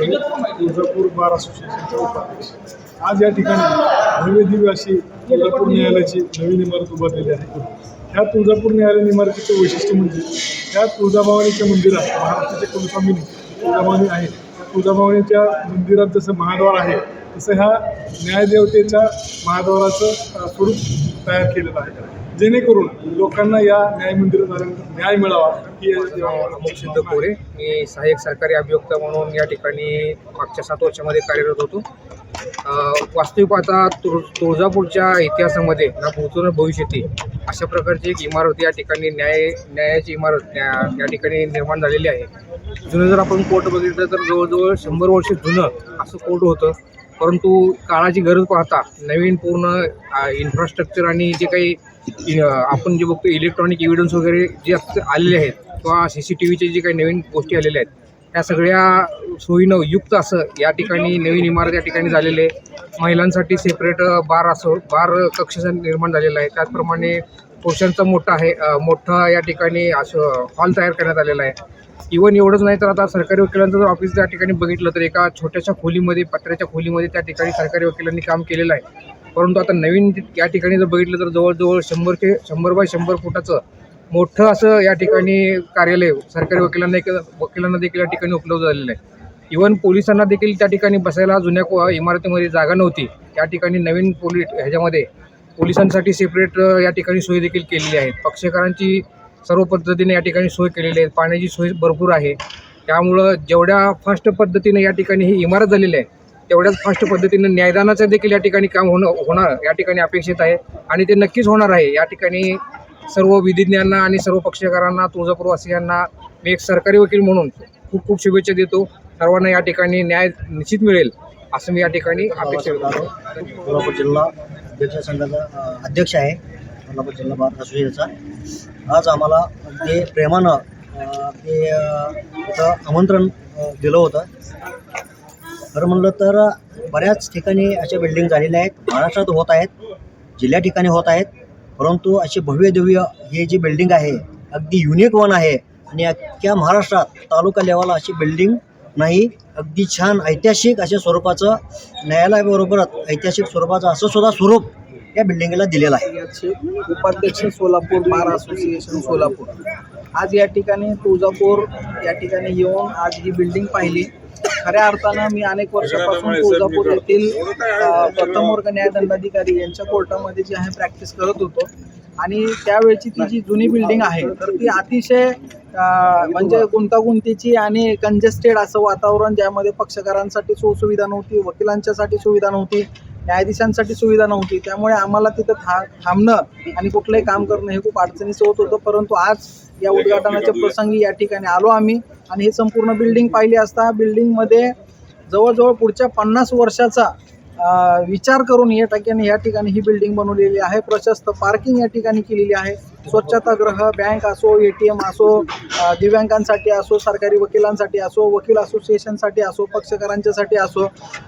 Advocate Tuljapur बार असोसिएशनचे उपाध्यक्ष. आज या ठिकाणी भव्य दिव्य अशी तुळजापूर न्यायालयाची नवीन इमारत उभारलेली आहे. ह्या तुळजापूर न्यायालय इमारतीचं वैशिष्ट्य म्हणजे ह्या तुळजाभवानीच्या मंदिरात महाराष्ट्राचे कुलस्वामिनी तुळजाभवानी आहे त्या तुळजाभवानीच्या मंदिरात जसं महाद्वार आहे तसं ह्या न्यायदेवतेच्या महाद्वाराचं स्वरूप तयार केलेलं आहे. जेणेकरून लोकांना या न्याय मंदिरात न्याय मिळावा ही सिद्ध कोरे. मी सहाय्यक सरकारी अभियोक्ता म्हणून या ठिकाणी मागच्या सात वर्षामध्ये कार्यरत होतो. वास्तविक पाहता तुळ तुळजापूरच्या इतिहासामध्ये ना भूतो भविष्यती अशा प्रकारची एक इमारत या ठिकाणी न्याय न्यायाची इमारत या ठिकाणी निर्माण झालेली आहे. जुनं जर आपण कोर्ट बघितलं तर जवळजवळ शंभर वर्ष जुनं असं कोर्ट होतं. परंतु काळाची गरज पाहता नवीन पूर्ण इन्फ्रास्ट्रक्चर आणि जे काही आपण जे बघतो इलेक्ट्रॉनिक एव्हिडन्स वगैरे जे आलेले आहेत किंवा सी सी टी व्हीचे जे काही नवीन गोष्टी आलेल्या आहेत त्या सगळ्या सोयीनं युक्त असं या ठिकाणी नवीन इमारत या ठिकाणी झालेले आहे. महिलांसाठी सेपरेट बार असो बार कक्ष निर्माण झालेला आहे त्याचप्रमाणे पुरुषांचा मोठा आहे मोठा या ठिकाणी असं हॉल तयार करण्यात आलेला आहे. इवन एवढंच नाही तर आता सरकारी वकिलांचं जर ऑफिस त्या ठिकाणी बघितलं तर एका छोट्याशा खोलीमध्ये पत्र्याच्या खोलीमध्ये त्या ठिकाणी सरकारी वकिलांनी काम केलेलं आहे. परंतु आता नवीन या ठिकाणी जर बघितलं तर जवळजवळ शंभर ते शंभर बाय शंभर फुटाचं मोठं असं या ठिकाणी कार्यालय सरकारी वकिलांना एक वकिलांना देखील या ठिकाणी उपलब्ध झालेलं आहे. इवन पोलिसांना देखील त्या ठिकाणी बसायला जुन्या को- इमारतीमध्ये जागा नव्हती. त्या ठिकाणी नवीन पोलीस ह्याच्यामध्ये पोलिसांसाठी सेपरेट या ठिकाणी सोय देखील केलेली आहे. पक्षकारांची सर्व पद्धतीने या ठिकाणी सोय केलेली आहे. पाण्याची सोय भरपूर आहे. त्यामुळं जेवढ्या फास्ट पद्धतीने या ठिकाणी ही इमारत झालेली आहे तेवढ्याच फास्ट पद्धतीनं न्यायदानाचं देखील या ठिकाणी काम होणं होणार या ठिकाणी अपेक्षित आहे. आणि ते नक्कीच होणार आहे. या ठिकाणी सर्व विधिज्ञांना आणि सर्व पक्षकारांना तुळजापूरवासियांना मी एक सरकारी वकील म्हणून खूप खूप शुभेच्छा देतो. सर्वांना या ठिकाणी न्याय निश्चित मिळेल असं मी या ठिकाणी अपेक्षा करतो. कोल्हापूर जिल्हा अध्यक्ष संघाचा अध्यक्ष आहे. कोल्हापूर जिल्हा बार असोसिएशनचा. आज आम्हाला ते प्रेमानं ते आमंत्रण दिलं होतं खरं म्हणलं तर बऱ्याच ठिकाणी अशा बिल्डिंग झालेल्या आहेत. महाराष्ट्रात होत आहेत जिल्ह्या ठिकाणी होत आहेत. परंतु अशी भव्य दिव्य हे जी बिल्डिंग आहे अगदी युनिक वन आहे आणि अख्ख्या महाराष्ट्रात तालुका लेवलला अशी बिल्डिंग नाही अगदी छान ऐतिहासिक अशा स्वरूपाचं न्यायालयाबरोबरच ऐतिहासिक स्वरूपाचं असं सुद्धा स्वरूप या बिल्डिंगला दिलेलं आहे. उपाध्यक्ष सोलापूर बार असोसिएशन सोलापूर. आज या ठिकाणी तुळजापूर या ठिकाणी येऊन आज ही बिल्डिंग पाहिली. खऱ्या अर्थानं मी अनेक वर्षापासून तुळजापूर येथील प्रथम वर्ग न्यायदंडाधिकारी यांच्या कोर्टामध्ये जी आहे प्रॅक्टिस करत होतो. आणि त्यावेळची ती जी जुनी बिल्डिंग आहे तर ती अतिशय म्हणजे गुंतागुंतीची आणि कंजेस्टेड असं वातावरण ज्यामध्ये पक्षकारांसाठी सुविधा नव्हती वकिलांच्यासाठी सुविधा नव्हती न्यायाधीशांसाठी सुविधा नव्हती. त्यामुळे आम्हाला तिथं था थांबणं आणि कुठलंही काम करणं हे खूप अडचणीचं होत होतं. परंतु आज या उद्घाटनाच्या प्रसंगी या ठिकाणी आलो आम्ही आणि ही संपूर्ण बिल्डिंग पाहिली असता. बिल्डिंगमध्ये जवळजवळ पुढच्या पन्नास वर्षाचा विचार करून या ठिकाणी या ठिकाणी ही बिल्डिंग बनवलेली आहे. प्रशस्त पार्किंग या ठिकाणी केलेली आहे. स्वच्छतागृह बँक असो ए टी एम असो दिव्यांगांसाठी असो सरकारी वकिलांसाठी असो वकील असोसिएशनसाठी असो पक्षकारांच्यासाठी असो.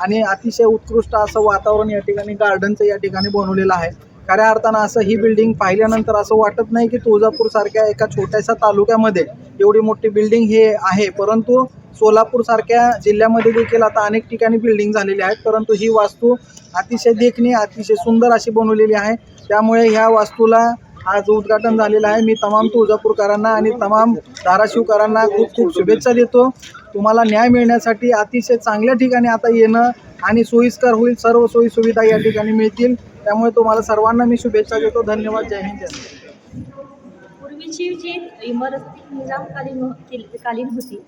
आणि अतिशय उत्कृष्ट असं वातावरण या ठिकाणी गार्डनचं या ठिकाणी बनवलेलं आहे. खऱ्या अर्थानं असं ही बिल्डिंग पाहिल्यानंतर असं वाटत नाही की तुळजापूरसारख्या एका छोट्याशा तालुक्यामध्ये एवढी मोठी बिल्डिंग हे आहे. परंतु सोलापूरसारख्या जिल्ह्यामध्ये देखील आता अनेक ठिकाणी बिल्डिंग झालेली आहेत. परंतु ही वास्तू अतिशय देखणी अतिशय सुंदर अशी बनवलेली आहे. त्यामुळे ह्या वास्तूला आज उद्घाटन झालेलं आहे. मी तमाम तुळजापूरकरांना आणि तमाम धाराशिवकरांना खूप खूप शुभेच्छा देतो. तुम्हाला न्याय मिळण्यासाठी अतिशय चांगल्या ठिकाणी आता येणं आणि सोयीस्कर होईल. सर्व सोयी सुविधा या ठिकाणी मिळतील. त्यामुळे तुम्हाला सर्वांना मी शुभेच्छा देतो. धन्यवाद. जय हिंद. जय पूर्वीची जी इमारत निजामकालीन हो- कालीन होती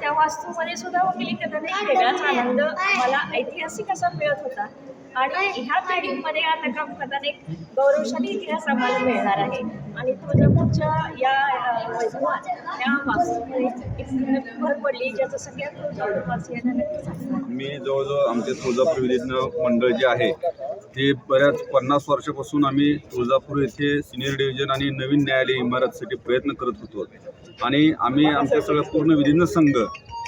त्या वास्तूमध्ये सुद्धा वकिली करताना एक वेगळाच आनंद मला ऐतिहासिक असा मिळत होता. आणि ह्या बिल्डिंगमध्ये आता काम करताना एक गौरवशाली इतिहास आम्हाला मिळणार आहे. आणि तुळजापूरच्या या अ, वैभवात या वास्तूमध्ये एक नवीन भर पडली ज्याचं सगळ्या तुळजापूरवासियांना नक्कीच आनंद मी जवळजवळ आमचे तुळजापूर विधिज्ञ मंडळ जे आहे ते बऱ्याच पन्नास वर्षापासून आम्ही तुळजापूर येथे सिनियर डिव्हिजन आणि नवीन न्यायालय इमारतसाठी प्रयत्न करत होतो. आणि आम्ही आमचे सगळं पूर्ण विधिज्ञ संघ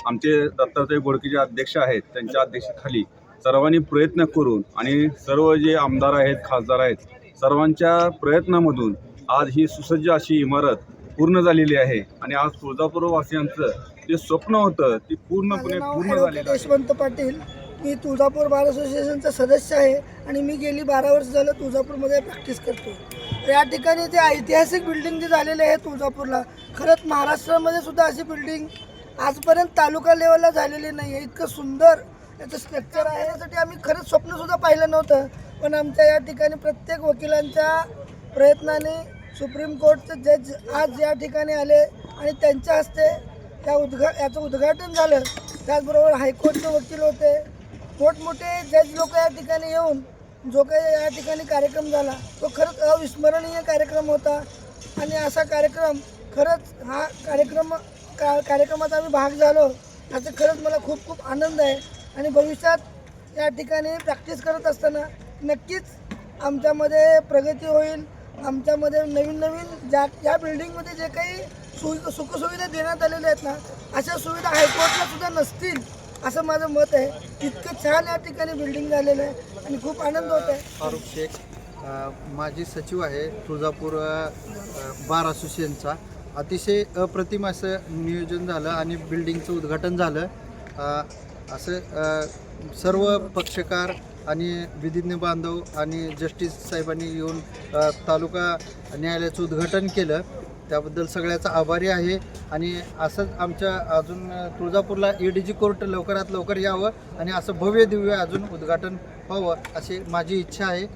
आमचे दत्तात्रय बोडके जे अध्यक्ष आहेत त्यांच्या अध्यक्षतेखाली सर्वांनी प्रयत्न करून आणि सर्व जे आमदार आहेत खासदार आहेत सर्वांच्या प्रयत्नामधून आज ही सुसज्ज अशी इमारत पूर्ण झालेली आहे. आणि आज तुळजापूरवासियांचं जे स्वप्न होतं ते पूर्णपणे पूर्ण झालेलं यशवंत पाटील. मी तुळजापूर बार असोसिएशनचा सदस्य आहे आणि मी गेली बारा वर्ष झालं तुळजापूरमध्ये प्रॅक्टिस करतो या ठिकाणी जे ऐतिहासिक बिल्डिंग जे झालेले आहे तुळजापूरला खरंच महाराष्ट्रामध्ये सुद्धा अशी बिल्डिंग आजपर्यंत तालुका लेवलला झालेली नाही आहे इतकं सुंदर याचं स्ट्रक्चर आहे यासाठी आम्ही खरंच स्वप्नसुद्धा पाहिलं नव्हतं. पण आमच्या या ठिकाणी प्रत्येक वकिलांच्या प्रयत्नाने सुप्रीम कोर्टचे जज आज या ठिकाणी आले आणि त्यांच्या हस्ते त्या उद्घा याचं उद्घाटन झालं. त्याचबरोबर हायकोर्टचे वकील होते. मोठमोठे जज लोक या ठिकाणी येऊन जो काही या ठिकाणी कार्यक्रम झाला तो खरंच अविस्मरणीय कार्यक्रम होता. आणि असा कार्यक्रम खरंच हा कार्यक्रम का कार्यक्रमाचा आम्ही भाग झालो याचा खरंच मला खूप खूप आनंद आहे. आणि भविष्यात या ठिकाणी प्रॅक्टिस करत असताना नक्कीच आमच्यामध्ये प्रगती होईल. आमच्यामध्ये नवीन नवीन ज्या या बिल्डिंगमध्ये जे काही सुवि सुखसुविधा देण्यात आलेल्या आहेत ना अशा सुविधा हायकोर्टला सुद्धा नसतील असं माझं मत आहे. इतकं छान या ठिकाणी बिल्डिंग झालेलं आहे आणि खूप आनंद होत आहे. फारुख शेख माझी सचिव आहे तुळजापूर बार असोसिएशनचा. अतिशय अप्रतिम असं नियोजन झालं आणि बिल्डिंगचं उद्घाटन झालं. असं सर्व पक्षकार आणि विधिज्ञ बांधव आणि जस्टिस साहेबांनी येऊन तालुका न्यायालयाचं उद्घाटन केलं. त्याबद्दल सगळ्याचा आभारी आहे. आणि असंच आमच्या अजून तुळजापूरला ए डी जी कोर्ट लवकरात लवकर यावं आणि असं भव्य दिव्य अजून उद्घाटन व्हावं अशी माझी इच्छा आहे.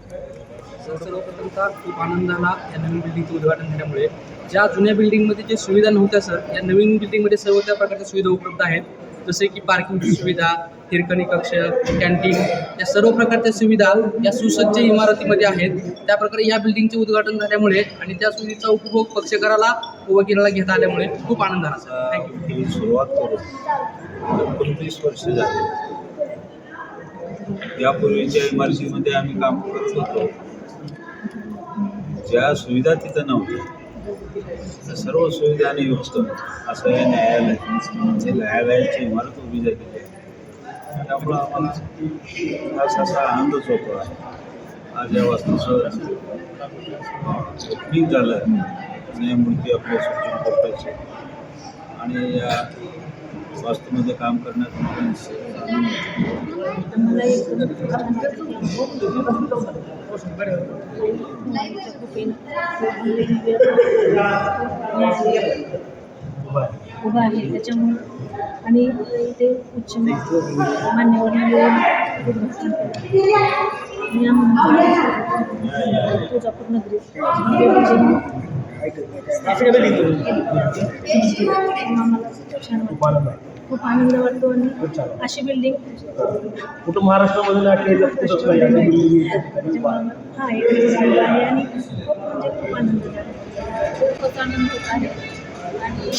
सर्वप्रथमतः खूप आनंद झाला या नवीन बिल्डिंगचं उद्घाटन झाल्यामुळे ज्या जुन्या बिल्डिंगमध्ये जे सुविधा नव्हत्या सर या नवीन बिल्डिंगमध्ये सर्व त्या प्रकारच्या सुविधा उपलब्ध आहेत. जसे की पार्किंगची सुविधा हिरकणी कक्ष कॅन्टीन या सर्व प्रकारच्या सुविधा या सुसज्ज इमारतीमध्ये आहेत. त्या प्रकारे या बिल्डिंगचे उद्घाटन झाल्यामुळे आणि त्या सुविधेचा उपभोग पक्षकाराला व वकिलाला घेता आल्यामुळे खूप आनंद झाला सर थँक्यू सुरुवात करून एकोणतीस वर्ष झाले. यापूर्वीच्या इमारतीमध्ये आम्ही काम करत होतो. ज्या सुविधा तिथं नव्हत्या सर्व सुविधाने युक्त असं हे न्यायालय म्हणजे न्यायालयाची इमारत उभी झालेली आहे. त्यामुळं आम्हाला असा असा आनंदच होतो आहे आज या वास्तूचं ओपनिंग झालं. न्यायमूर्ती आपल्या सुप्रीम कोर्टाचे. आणि या वास्तूमध्ये काम करण्यात. उभा आहे त्याच्यामुळं. आणि इथे उच्च मान्यवर तुळजापूर खूप आनंद वाटतो आणि अशी बिल्डिंग कुठं महाराष्ट्रामध्ये हा एक आहे आणि खूप म्हणजे खूप आनंद झाला खूपच आनंद होत आहे. आणि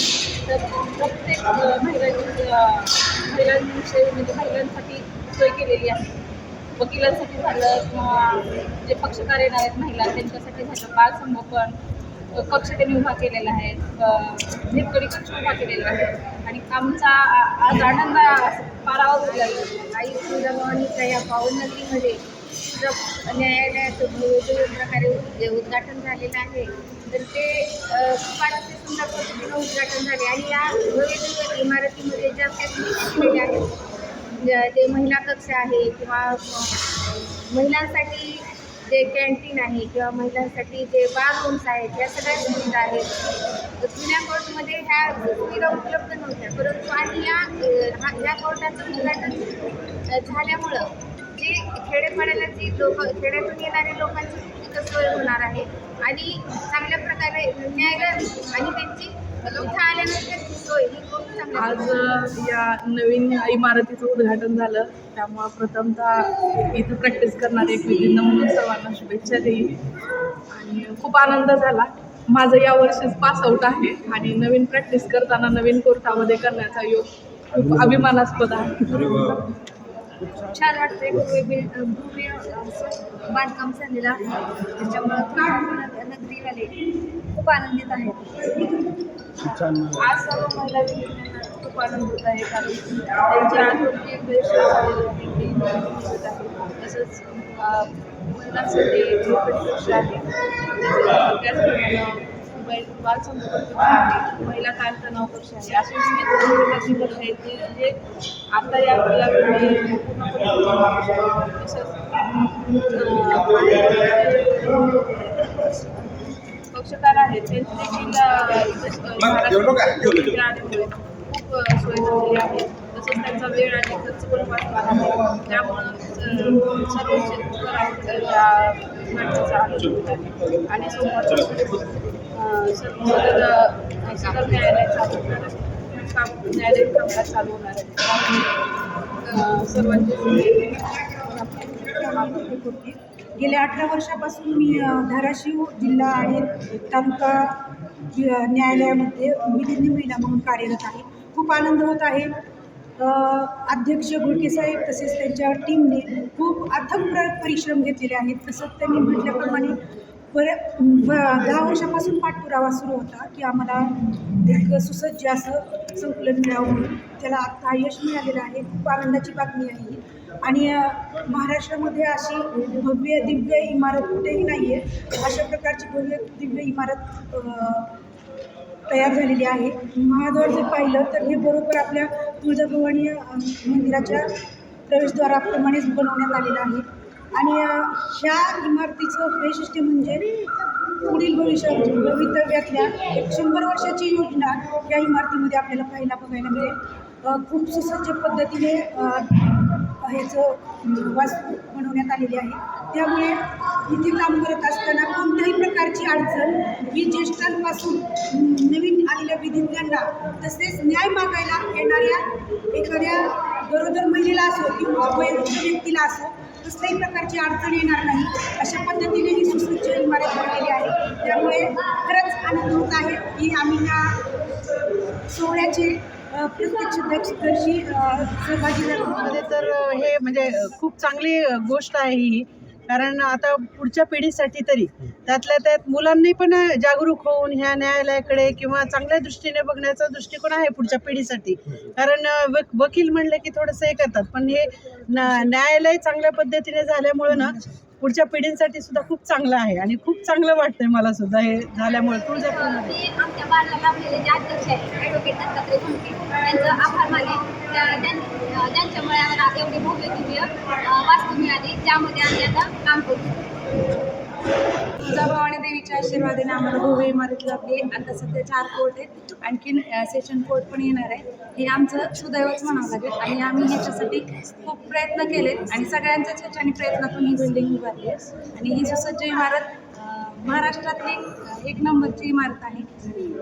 तर प्रत्येक अ, महिलांची अ, महिलांविषयी म्हणजे महिलांसाठी सोय केलेली आहे. वकिलांसाठी झालं किंवा जे पक्षकार येणार आहेत महिला त्यांच्यासाठी झालं बाल संगोपन कक्ष त्यांनी उभा केलेला आहे निर्कडी कक्ष उभा केलेला आहे. आणि आमचा आज आनंद पारावर उरला आई तुळजाभवानीच्या या पावन न्यायालयाचं म्हणजे भव्य प्रकारे जे उद्घाटन झालेलं आहे तर ते अ, खूप सुंदर पद्धतीनं उद्घाटन झाले. आणि या भव्य इमारतीमध्ये ज्या फॅसिलिटी आहेत ते महिला कक्ष आहे किंवा महिलांसाठी जे कॅन्टीन आहे किंवा महिलांसाठी जे बाथरूम्स आहेत या सगळ्या सुविधा आहेत. जुन्या कोर्टमध्ये ह्या सुविधा उपलब्ध नव्हत्या. परंतु आणि या अ, हा या कोर्टाचं उद्घाटन झाल्यामुळं जे खेडेपाड्याला जी लोक खेड्यातून येणारे लोकांची तिथं सोय होणार आहे. आणि चांगल्या प्रकारे न्यायालय आणि त्यांची आज या नवीन इमारतीचं उद्घाटन झालं. त्यामुळं प्रथमतः इथं प्रॅक्टिस करणारे एक विधींना म्हणून सर्वांना शुभेच्छा देईल आणि खूप आनंद झाला. माझं या वर्षीच पास आऊट आहे आणि नवीन प्रॅक्टिस करताना नवीन कोर्टामध्ये करण्याचा योग खूप अभिमानास्पद आहे. छान भव्य असं बांधकाम झालेलं आहे. त्याच्यामुळं नगरीवाले खूप आनंदित आहेत आज सर्व महिला खूप आनंद होत आहे. कारण त्यांच्या आहे तसंच महिलांसाठी कक्ष आहे बाल कक्ष आहे. महिला ताणतणाव कक्ष आहे? असे विविध प्रकारचे कक्ष आहेत ते म्हणजे आता या अं, पक्षकार आहेत. त्यांचे देखील आल्यामुळे खूप सोय झालेली आहे तसंच त्यांचा वेळ आणि खर्च पण वाचला आहे. त्यामुळं सर्व शेतकऱ्यांना या नाटकाचा आनंद आहे. आणि सोमवारच्या सर्व सदर सदर न्यायालय चालू होणार आहे. काम न्यायालयीन कामकाज चालू होणार आहे सर्वांची गेल्या अठरा वर्षापासून मी धाराशिव जिल्हा आणि तालुका न्यायालयामध्ये विधिज्ञ महिला म्हणून कार्यरत आहे. खूप आनंद होत आहे. अध्यक्ष गुडकेसाहेब तसेच त्यांच्या टीमने खूप अथक परिश्रम घेतलेले आहेत. तसंच त्यांनी म्हटल्याप्रमाणे बऱ्या दहा वर्षापासून पाठपुरावा सुरू होता की आम्हाला एक सुसज्ज असं संकुलन मिळावून त्याला आता यश मिळालेलं आहे खूप आनंदाची बातमी आहे. ही. आणि महाराष्ट्रामध्ये अशी भव्य दिव्य इमारत कुठेही नाही आहे अशा प्रकारची भव्य दिव्य इमारत तयार झालेली आहे. महाद्वार जर पाहिलं तर हे बरोबर आपल्या तुळजाभवानी मंदिराच्या प्रवेशद्वाराप्रमाणेच बनवण्यात आलेलं आहे. आणि ह्या इमारतीचं वैशिष्ट्य म्हणजे पुढील भविष्य भवितव्यातल्या एक शंभर वर्षाची योजना या इमारतीमध्ये आपल्याला पाहायला बघायला मिळेल. खूप सुसज्ज पद्धतीने ह्याचं वास्तू बनवण्यात आलेली आहे. त्यामुळे इथे काम करत असताना कोणत्याही प्रकारची अडचण ही ज्येष्ठांपासून नवीन आलेल्या विधीज्ञांना तसेच न्याय मागायला येणाऱ्या एखाद्या गरोदर महिलेला असो किंवा वयोवृद्ध व्यक्तीला असो कसल्याही प्रकारची अडचण येणार नाही. अशा पद्धतीने ही सुसज्ज इमारत बनलेली आहे. त्यामुळे खरंच आनंद होत आहे की आम्ही या सोहळ्याचे प्रत्यक्षदर्शी सहभागी झालो. तर हे म्हणजे खूप चांगली गोष्ट आहे ही. कारण आता पुढच्या पिढीसाठी तरी त्यातल्या त्यात मुलांनी पण जागरूक होऊन ह्या न्यायालयाकडे किंवा चांगल्या दृष्टीने बघण्याचा दृष्टिकोन आहे पुढच्या पिढीसाठी. कारण वक- वकील म्हणलं की थोडंसं हे करतात. पण हे न्यायालय चांगल्या पद्धतीने झाल्यामुळं ना पुढच्या पिढींसाठी सुद्धा खूप चांगलं आहे आणि खूप चांगलं वाटतंय मला सुद्धा हे झाल्यामुळे. तुळजापूरमध्ये तुळजाभवानी देवीच्या आशीर्वादाने आम्हाला गोवे इमारत लाभली आता सध्या चार कोर्ट आहेत. आणखीन सेशन कोर्ट पण येणार आहे. हे आमचं सुदैवच म्हणावं लागेल. आणि आम्ही ह्याच्यासाठी खूप प्रयत्न केलेत. आणि सगळ्यांच्याच ह्याच्याने प्रयत्नातून ही बिल्डिंग उभारली आहे. आणि ही सुसज्ज इमारत महाराष्ट्रातली एक नंबरची इमारत आहे.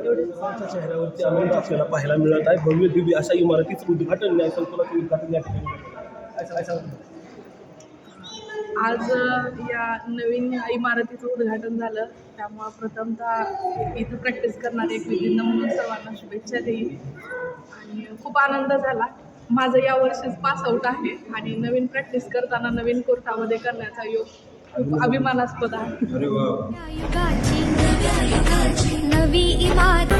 एवढं चेहऱ्यावरती आनंद आपल्याला पाहायला मिळत आहे. भव्य दिव्य अशा इमारतीचं उद्घाटन न्याय संकुलाचं उद्घाटन या ठिकाणी होतं. काय सांगायचं आहे? आज या नवीन इमारतीचं उद्घाटन झालं. त्यामुळं प्रथमतः इथं प्रॅक्टिस करणारे एक विधिज्ञ म्हणून सर्वांना शुभेच्छा देईल आणि खूप आनंद झाला. माझं यावर्षीच पास आऊट आहे आणि नवीन प्रॅक्टिस करताना नवीन कोर्टामध्ये करण्याचा योग खूप अभिमानास्पद आहे. युगाची नवी इमारत